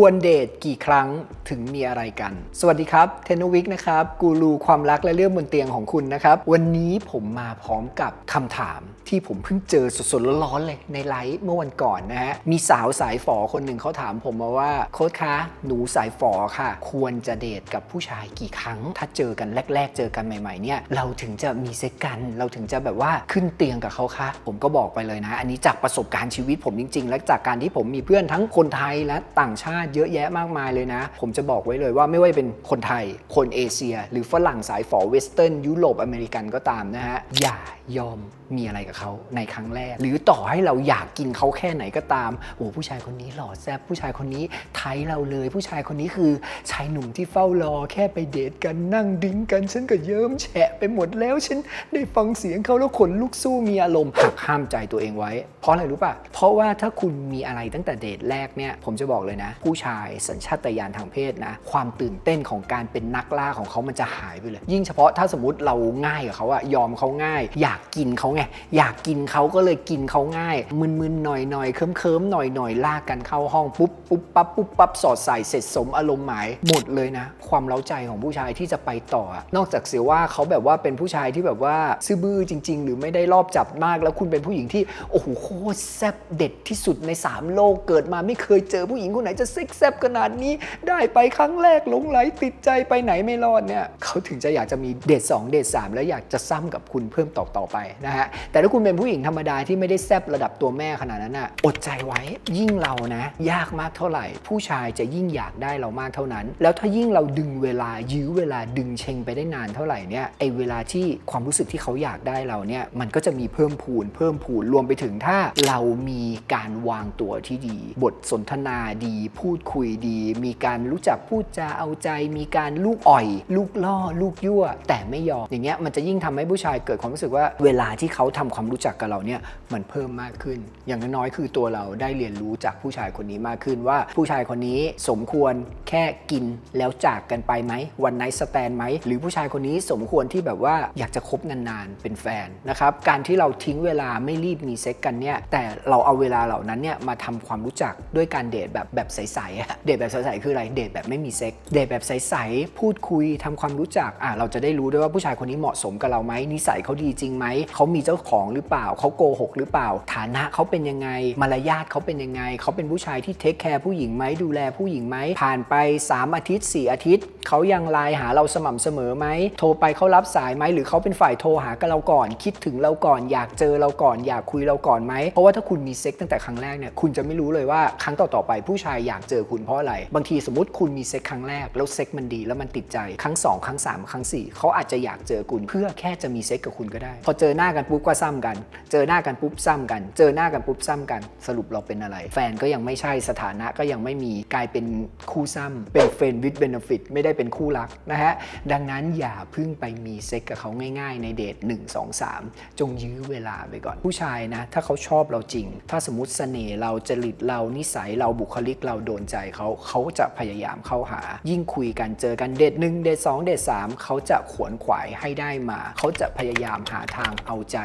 ควรเดทกี่ครั้งถึงมีอะไรกัน สวัสดีครับเทนวิกนะครับ กูรูความรักและเรื่องบนเตียงของคุณนะครับ วันนี้ผมมาพร้อมกับคำถาม ที่ผมเพิ่งเจอสดๆร้อนๆเลยในไลฟ์เมื่อวันก่อนนะฮะ มีสาวสายฝอคนหนึ่งเขาถามผมมาว่าโค้ชคะหนูสายฝอค่ะ ควรจะเดทกับผู้ชายกี่ครั้ง ถ้าเจอกันแรก ๆ เจอกันใหม่ๆเนี่ยเราถึงจะมีเซ็กกัน เราถึงจะแบบว่าขึ้นเตียงกับเขาคะผมก็บอกไปเลยนะ อันนี้จากประสบการณ์ชีวิตผมจริง ๆ และจากการที่ผมมีเพื่อนทั้งคนไทยและต่างชาติเยอะแยะมากมายเลยนะ ผมจะบอกไว้เลยว่าไม่ว่าจะเป็นคนไทย คนเอเชีย หรือฝรั่งสายฝอเวสเทิร์นยุโรปอเมริกันก็ตามนะฮะอย่ายอมมีอะไรกับเขาในครั้งแรก หรือต่อให้เราอยากกินเขาแค่ไหนก็ตามโอ้ผู้ชายคนนี้หล่อแซ่บผู้ชายคนนี้ไทยเราเลย ผู้ชายคนนี้คือชายหนุ่มที่เฝ้ารอแค่ไปเดทกันนั่งดิ้งกันฉันก็เยิ้มแฉะไปหมดแล้วฉันได้ฟังเสียงเขาแล้วขนลุกสู้มีอารมณ์หักห้ามใจตัวเองไว้ เพราะอะไรรู้ป่ะเพราะว่าถ้าคุณมีอะไรตั้งแต่เดทแรกเนี่ยผมจะบอกเลยนะ ผู้ชายสัญชาตญาณทางเพศนะ ความตื่นเต้นของการเป็นนักล่าของเขามันจะหายไปเลย ยิ่งเฉพาะถ้าสมมติเราง่ายกับเขาอะยอมเขาง่าย อยากกินเขาไงอยากกินเขาก็เลยกินเขาง่าย มึนๆหน่อยๆ เคิมๆหน่อยๆ ลากกันเข้าห้องปุ๊บปุ๊บปั๊บปุ๊บปั๊บสอดใส่เสร็จสมอารมณ์หมายหมดเลยนะ ความเล้าใจของผู้ชายที่จะไปต่อ นอกจากเสียว่าเขาแบบว่าเป็นผู้ชายที่แบบว่าซื่อบื้อจริง ๆ หรือไม่ได้รอบจับมากแล้วคุณเป็นผู้หญิงที่โอ้โหโคตรแซ่บเด็ดที่สุดใน 3 โลกเกิดมาไม่เคยเจอผู้หญิงคนไหนจะเซ็กแซ่บขนาดนี้ ได้ไปครั้งแรกหลงไหลติดใจไปไหนไม่รอดเนี่ยเขาถึงจะอยากจะมีเดท2เดท3แล้วอยากจะซ้ำกับคุณเพิ่มต่อต่อๆไปนะฮะแต่ถ้าคุณเป็นผู้หญิงธรรมดาที่ไม่ได้แซบระดับตัวแม่ขนาดนั้นน่ะอดใจไว้ยิ่งเรานะ ยากมากเท่าไหร่ ผู้ชายจะยิ่งอยากได้เรามากเท่านั้น แล้วถ้ายิ่งเราดึงเวลายื้อเวลาดึงเชงไปได้นานเท่าไหร่เนี่ยไอเวลาที่ความรู้สึกที่เขาอยากได้เราเนี่ยมันก็จะมีเพิ่มพูน เพิ่มพูนรวมไปถึงถ้าเรามีการวางตัวที่ดี บทสนทนาดี พูดคุยดี มีการรู้จักพูดจาเอาใจ มีการลูกอ่อย ลูกล่อ ลูกยั่ว แต่ไม่ยอมอย่างเงี้ยมันจะยิ่งทำให้ผู้ชายเกิดความรู้สึกว่าเวลาที่เขาทำความความรู้จักกับเราเนี่ยมันเพิ่มมากขึ้น อย่างน้อยๆคือตัวเราได้เรียนรู้จากผู้ชายคนนี้มากขึ้นว่าผู้ชายคนนี้สมควรแค่กินแล้วจากกันไปไหมวันไนท์สแตนไหมหรือผู้ชายคนนี้สมควรที่แบบว่าอยากจะคบนานๆเป็นแฟนนะครับการที่เราทิ้งเวลาไม่รีบมีเซ็กกันเนี่ยแต่เราเอาเวลาเหล่านั้นเนี่ยมาทำความรู้จักด้วยการเดทแบบแบบใสๆเดทแบบใสๆคืออะไรเดทแบบไม่มีเซ็กเดทแบบใสๆพูดคุยทำความรู้จักอะเราจะได้รู้ด้วยว่าผู้ชายคนนี้เหมาะสมกับเราไหมนิสัยเขาดีจริงไหมเขามีเจ้าของหรือเปล่า เขาโกหกหรือเปล่า ฐานะเขาเป็นยังไง มารยาทเขาเป็นยังไง เขาเป็นผู้ชายที่เทคแคร์ผู้หญิงไหมดูแลผู้หญิงไหม ผ่านไป 3 อาทิตย์ 4 อาทิตย์ เขายังไลน์หาเราสม่ำเสมอไหม โทรไปเขารับสายไหม หรือเขาเป็นฝ่ายโทรหากับเราก่อน คิดถึงเราก่อน อยากเจอเราก่อน อยากคุยเราก่อนไหม เพราะว่าถ้าคุณมีเซ็กตั้งแต่ครั้งแรกเนี่ย คุณจะไม่รู้เลยว่าครั้งต่อๆไปผู้ชายอยากเจอคุณเพราะอะไร บางทีสมมติคุณมีเซ็กครั้งแรกแล้วเซ็กมันดีแล้วมันติดใจ ครั้งสองครั้งสามครั้งสี่เขาอาจจะอยากเจอคุณเพื่อแค่จะมีเซ็กกับคุณก็ได้ พอเจอหน้ากันปุ๊บก็ซ้ำกัน เจอหน้ากันปุ๊บซ้ำกัน เจอหน้ากันปุ๊บซ้ำกัน สรุปเราเป็นอะไร แฟนก็ยังไม่ใช่สถานะก็ยังไม่มีกลายเป็นคู่ซ้ำเป็นเฟนวิดเบนฟิตไม่ได้เป็นคู่รักนะฮะดังนั้นอย่าเพึ่งไปมีเซ็กกับเขาง่าย ๆ ในเดท1 2 3 จงยื้อเวลาไปก่อน ผู้ชายนะ ถ้าเขาชอบเราจริง ถ้าสมมติเสน่ห์เราจริตเรานิสัยเราบุคลิกเราโดนใจเขาเขาจะพยายามเข้าหา ยิ่งคุยกันเจอกันเดทหนึ่งเดทสองเดทสามเขาจะขวนขวายให้ได้มา เขาจะพยายามหาทางเอาใจ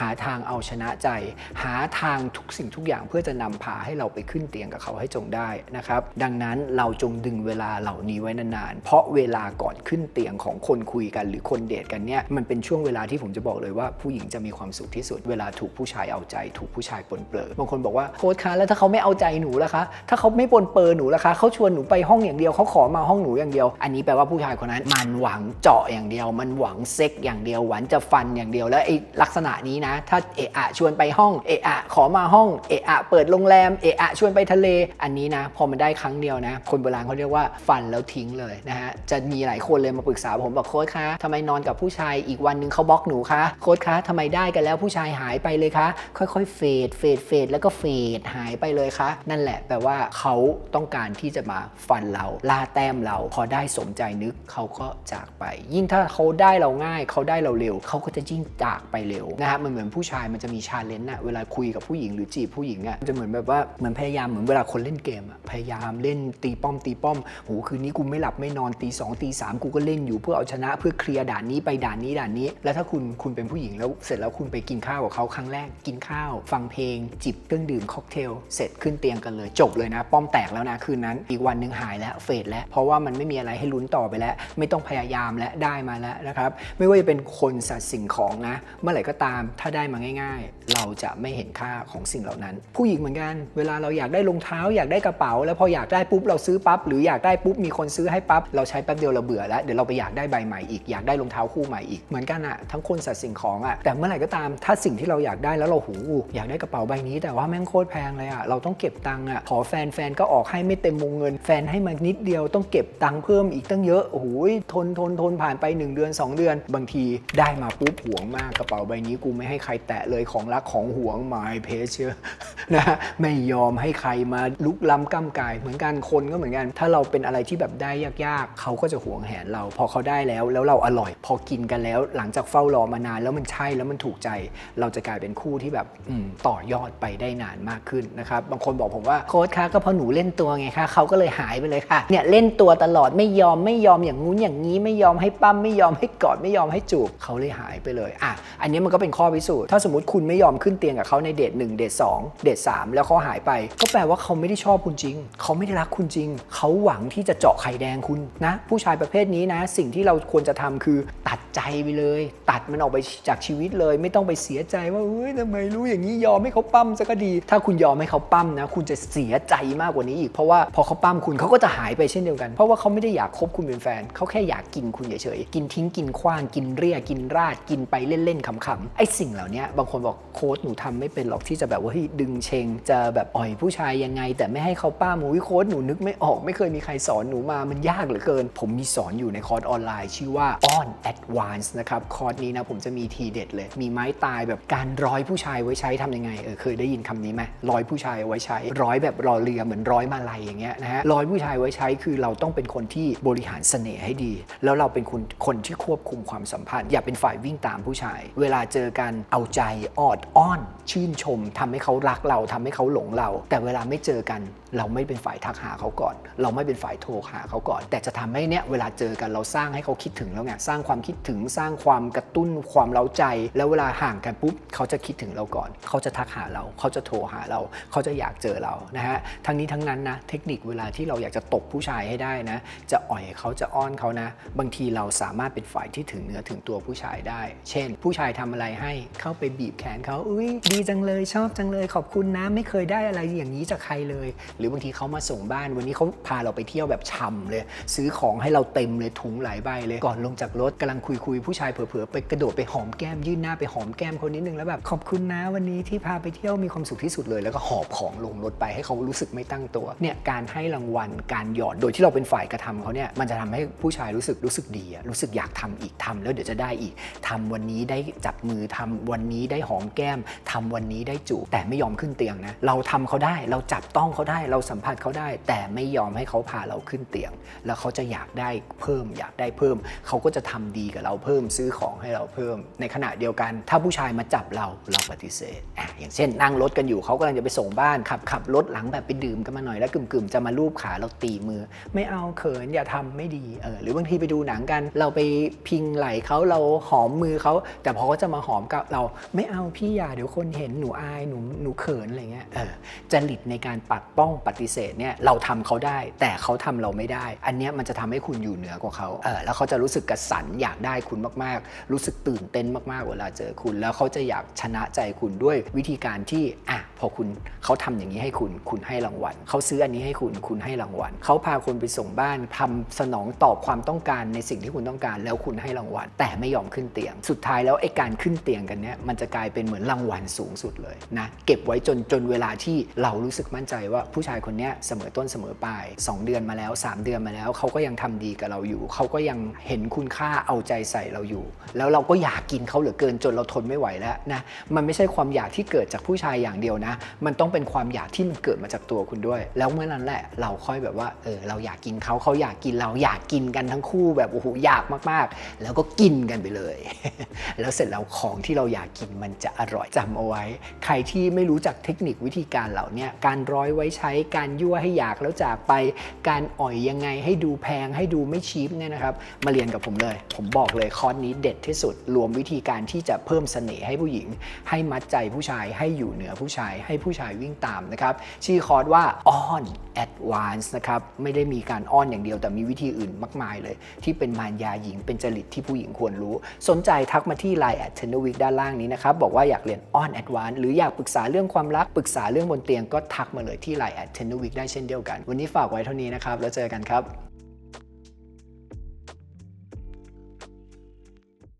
หาทางเอาชนะใจ หาทางทุกสิ่งทุกอย่างเพื่อจะนำพาให้เราไปขึ้นเตียงกับเขาให้จงได้นะครับ ดังนั้นเราจงดึงเวลาเหล่านี้ไว้นานๆ เพราะเวลาก่อนขึ้นเตียงของคนคุยกันหรือคนเดทกันเนี่ยมันเป็นช่วงเวลาที่ผมจะบอกเลยว่าผู้หญิงจะมีความสุขที่สุด เวลาถูกผู้ชายเอาใจ ถูกผู้ชายปนเปื้อบางคนบอกว่าโค้ชคะแล้วถ้าเขาไม่เอาใจหนูล่ะคะ ถ้าเขาไม่ปนเปื้อหนูล่ะคะเขาชวนหนูไปห้องอย่างเดียวเขาขอมาห้องหนูอย่างเดียว อันนี้แปลว่าผู้ชายคนนั้นมันหวังเจาะอย่างเดียว มันหวังเซ็กอย่างเดียวหวังจะฟันอย่างเดียวแล้วไอ้ลักษณะนี้นะ ถ้าเอะอะชวนไปห้องเอะอะขอมาห้องเอะอะเปิดโรงแรมเอะอะชวนไปทะเล อันนี้นะ พอมันได้ครั้งเดียวนะ คนโบราณเขาเรียกว่าฟันแล้วทิ้งเลยนะฮะจะมีหลายคนเลยมาปรึกษาผมบอกโค้ชคะทำไมนอนกับผู้ชายอีกวันนึงเขาบล็อกหนูคะโค้ชคะทำไมได้กันแล้วผู้ชายหายไปเลยคะค่อยๆเฟดเฟดเฟดแล้วก็เฟดหายไปเลยคะนั่นแหละแปลว่าเขาต้องการที่จะมาฟันเราล่าแต้มเราพอได้สมใจนึกเขาก็จากไป ยิ่งถ้าเขาได้เราง่าย เขาได้เราเร็ว เขาก็จะยิ่งจากไปเร็วนะฮะมันเหมือนผู้ชายมันจะมีชาเลนจ์อะเวลาคุยกับผู้หญิงหรือจีบผู้หญิงอะมันจะเหมือนแบบว่าเหมือนพยายามเหมือนเวลาคนเล่นเกมอะพยายามเล่นตีป้อมตีป้อมโหคืนนี้กูไม่หลับไม่นอนตีสองตีสามกูก็เล่นอยู่เพื่อเอาชนะเพื่อเคลียร์ด่านนี้ไปด่านนี้ด่านนี้ แล้วถ้าคุณคุณเป็นผู้หญิงแล้วเสร็จแล้วคุณไปกินข้าวกับเขาครั้งแรกกินข้าว ฟังเพลง จิบเครื่องดื่มค็อกเทลเสร็จขึ้นเตียงกันเลยจบเลยนะ ป้อมแตกแล้วนะคืนนั้น อีกวันหนึ่งหายแล้วเฟดแล้วเพราะว่ามันไม่มีอะไรให้ลุ้นต่อไปแล้ว ไม่ต้องพยายามและได้มาแล้วนะครับไม่ว่าจะเป็นคนสัตว์สิ่งของนะ เมื่อไหร่ก็ตามถ้าได้มาง่าย ๆ เราจะไม่เห็นค่าของสิ่งเหล่านั้น ผู้หญิงเหมือนกัน เวลาเราอยากได้รองเท้า อยากได้กระเป๋า แล้วพออยากได้ปุ๊บเราซื้อปั๊บหรืออยากได้ปุ๊บมีคนซื้อให้ปั๊บเราใช้แป๊บเดียวเราเบื่อแล้วเดี๋ยวเราไปอยากได้ใบใหม่อีกอยากได้รองเท้าคู่ใหม่อีกเหมือนกันอะทั้งคนสัตว์สิ่งของอะแต่เมื่อไหร่ก็ตามถ้าสิ่งที่เราอยากได้แล้วเราหูอยากได้กระเป๋าใบนี้ แต่ว่าแม่งโคตรแพงเลยอะเราต้องเก็บตังค์อะขอแฟนแฟนก็ออกให้ไม่เต็มวงเงิน แฟนให้มานิดเดียวต้องเก็บตังค์เพิ่มอีกตั้งเยอะโอ้โหทนทนทนผ่านไป 1 เดือน 2 เดือน บางทีได้มาปุ๊บหวงมากกระเป๋าใบนี้กูไม่ให้ให้ใครแตะเลยของรักของหวง my p r e c i o u s นะฮะไม่ยอมให้ใครมาลุกล้ำก้ามกาย เหมือนกันคนก็เหมือนกัน ถ้าเราเป็นอะไรที่แบบได้ยากๆ เขาก็จะหวงแหนเรา พอเขาได้แล้วแล้วเราอร่อย พอกินกันแล้ว หลังจากเฝ้ารอมานานแล้วมันใช่แล้วมันถูกใจ เราจะกลายเป็นคู่ที่แบบต่อยอดไปได้นานมากขึ้นนะครับบางคนบอกผมว่าโค้ชคะก็เพราะหนูเล่นตัวไงคะเขาก็เลยหายไปเลยค่ะเนี่ยเล่นตัวตลอดไม่ยอมไม่ยอมอย่างงู้นอย่างนี้ไม่ยอมให้ปั้มไม่ยอมให้กอดไม่ยอมให้จูบเขาเลยหายไปเลยอะอันนี้มันก็เป็นข้อพิสูจน์ถ้าสมมติคุณไม่ยอมขึ้นเตียงกับเขาในเดทหนึ่งเดทสองเดทสามแล้วเขาหายไป ก็แปลว่าเขาไม่ได้ชอบคุณจริง เขาไม่ได้รักคุณจริง เขาหวังที่จะเจาะไข่แดงคุณนะ ผู้ชายประเภทนี้นะ สิ่งที่เราควรจะทำคือตัดใจไปเลย ตัดมันออกไปจากชีวิตเลย ไม่ต้องไปเสียใจว่าเฮ้ยทำไมรู้อย่างนี้ยอมให้เขาปั้มซะก็ดี ถ้าคุณยอมให้เขาปั้มนะ คุณจะเสียใจมากกว่านี้อีกเพราะว่าพอเขาปั้มคุณเขาก็จะหายไปเช่นเดียวกัน เพราะว่าเขาไม่ได้อยากคบคุณเป็นแฟนเขาแค่อยากกินคุณเฉยๆกินทิ้งกินขว้างกินเรียกินราดกินไปเล่นๆขำๆไอ้สิงเหล่านี้บางคนบอกโค้ดหนูทำไม่เป็นหรอกที่จะแบบว่าดึงเชง จะแบบอ่อยผู้ชายยังไง แต่ไม่ให้เขาป้ามวิโค้ดหนูนึกไม่ออก ไม่เคยมีใครสอนหนูมามันยากเหลือเกิน ผมมีสอนอยู่ในคอร์สออนไลน์ ชื่อว่า on advance นะครับคอร์สนี้นะผมจะมีทีเด็ดเลย มีไม้ตายแบบการร้อยผู้ชายไว้ใช้ทำยังไงเออเคยได้ยินคำนี้ไหมร้อยผู้ชายไว้ใช้ ร้อยแบบรอเรือเหมือนร้อยมาลัยอย่างเงี้ยนะฮะร้อยผู้ชายไว้ใช้คือเราต้องเป็นคนที่บริหารเสน่ห์ให้ดี แล้วเราเป็นคนคนที่ควบคุมความสัมพันธ์ อย่าเป็นฝ่ายวิ่งตามผู้ชาย เวลาเจอกันเอาใจออดอ้อน ชื่นชมทำให้เขารักเราทำให้เขาหลงเรา แต่เวลาไม่เจอกัน เราไม่เป็นฝ่ายทักหาเขาก่อน เราไม่เป็นฝ่ายโทรหาเขาก่อน แต่จะทำให้เนี้ยเวลาเจอกันเราสร้างให้เขาคิดถึงแล้วไงสร้างความคิดถึงสร้างความกระตุ้นความเล้าใจ แล้วเวลาห่างกันปุ๊บเขาจะคิดถึงเราก่อน เขาจะทักหาเรา เขาจะโทรหาเรา เขาจะอยากเจอเรานะฮะทั้งนี้ทั้งนั้นนะเทคนิคเวลาที่เราอยากจะตบผู้ชายให้ได้นะ จะอ่อยเขาจะอ้อนเขานะ บางทีเราสามารถเป็นฝ่ายที่ถึงเนื้อถึงตัวผู้ชายได้ เช่น ผู้ชายทำอะไรให้เข้าไปบีบแขนเขาอุ้ยดีจังเลยชอบจังเลยขอบคุณนะไม่เคยได้อะไรอย่างนี้จากใครเลย หรือบางทีเขามาส่งบ้านวันนี้เขาพาเราไปเที่ยวแบบช่ำเลย ซื้อของให้เราเต็มเลยถุงหลายใบเลย ก่อนลงจากรถกำลังคุยคุยผู้ชายเผลอๆไปกระโดดไปหอมแก้มยื่นหน้าไปหอมแก้มคนนิดนึงแล้วแบบขอบคุณนะวันนี้ที่พาไปเที่ยวมีความสุขที่สุดเลย แล้วก็หอบของลงรถไปให้เขารู้สึกไม่ตั้งตัวเนี่ยการให้รางวัลการหยอดโดยที่เราเป็นฝ่ายกระทำเขาเนี่ยมันจะทำให้ผู้ชายรู้สึกรู้สึกดีรู้สึกอยากทำอีกทำแล้วเดี๋ยวจะได้อีกทำวันนี้ได้จับมือทำวันนี้ได้หอมแก้มทำวันนี้ได้จูบแต่ไม่ยอมขึ้นเตียงนะเราทำเขาได้เราจับต้องเขาได้เราสัมผัสเขาได้ แต่ไม่ยอมให้เขาพาเราขึ้นเตียง แล้วเขาจะอยากได้เพิ่ม อยากได้เพิ่ม เขาก็จะทำดีกับเราเพิ่มซื้อของให้เราเพิ่ม ในขณะเดียวกัน ถ้าผู้ชายมาจับเราเราปฏิเสธอะอย่างเช่น นั่งรถกันอยู่เขากำลังจะไปส่งบ้านขับขับรถหลังแบบไปดื่มกันมาหน่อยแล้วกึ่มๆจะมาลูบขาเราตีมือ ไม่เอาเขินอย่าทำไม่ดีเออหรือบางทีไปดูหนังกัน เราไปพิงไหล่เขาเราหอมมือเขาแต่พอเขาจะมาหอมกับเราไม่เอาพี่อย่าเดี๋ยวคนเห็นหนูอายหนูหนูเขินอะไรเงี้ยเออจริตในการปัดป้องปฏิเสธเนี่ยเราทำเขาได้ แต่เขาทำเราไม่ได้ อันเนี้ยมันจะทำให้คุณอยู่เหนือกว่าเขาเออแล้วเขาจะรู้สึกกระสันอยากได้คุณมากๆ รู้สึกตื่นเต้นมากๆเวลาเจอคุณ แล้วเขาจะอยากชนะใจคุณด้วยวิธีการที่อะพอคุณเขาทำอย่างนี้ให้คุณคุณให้รางวัลเขาซื้ออันนี้ให้คุณคุณให้รางวัลเขาพาคุณไปส่งบ้านทำสนองตอบความต้องการในสิ่งที่คุณต้องการ แล้วคุณให้รางวัลแต่ไม่ยอมขึ้นเตียง สุดท้ายแล้วไอ้การขึ้นเตียงกันเนี้ยมันจะกลายเป็นเหมือนรางวัลสูงสุดเลยนะเก็บไว้จนจนเวลาที่เรารู้สึกมั่นใจว่าผู้ชายคนเนี้ยเสมอต้นเสมอปลาย 2 เดือนมาแล้ว 3 เดือนมาแล้วเขาก็ยังทำดีกับเราอยู่ เขาก็ยังเห็นคุณค่าเอาใจใส่เราอยู่ แล้วเราก็อยากกินเขาเหลือเกินจนเราทนไม่ไหวแล้วนะมันไม่ใช่ความอยากที่เกิดจากผู้ชายอย่างเดียวนะ มันต้องเป็นความอยากที่มันเกิดมาจากตัวคุณด้วย แล้วเมื่อนั้นแหละเราค่อยแบบว่าเออเราอยากกินเขาเขาอยากกินเราอยากกินกันทั้งคู่แบบโอ้โหอยากมากๆ แล้วก็กินกันไปเลย แล้วเสร็จแล้วของที่เราอยากกินมันจะอร่อยจำเอาไว้ ใครที่ไม่รู้จักเทคนิควิธีการเหล่านี้การร้อยไว้ใช้การยั่วให้อยากแล้วจากไป การอ่อยยังไงให้ดูแพงให้ดูไม่ชีพเนี่ยนะครับมาเรียนกับผมเลย ผมบอกเลยคอร์สนี้เด็ดที่สุด รวมวิธีการที่จะเพิ่มเสน่ห์ให้ผู้หญิง ให้มัดใจผู้ชายให้อยู่เหนือผู้ชาย ให้ผู้ชายวิ่งตามนะครับชื่อคอร์สว่า on advance นะครับไม่ได้มีการอ้อนอย่างเดียวแต่มีวิธีอื่นมากมายเลย ที่เป็นมารยาหญิงเป็นจริตที่ผู้หญิงควรรู้ สนใจทักมาที่ Line at t e n o w e e k ด้านล่างนี้นะครับ บอกว่าอยากเรียนออนแอดวานหรืออยากปรึกษาเรื่องความรักปรึกษาเรื่องบนเตียงก็ทักมาเลยที่ไลน์แอดเทนูวิกได้เช่นเดียวกัน วันนี้ฝากไว้เท่านี้นะครับแล้วเจอกันครับ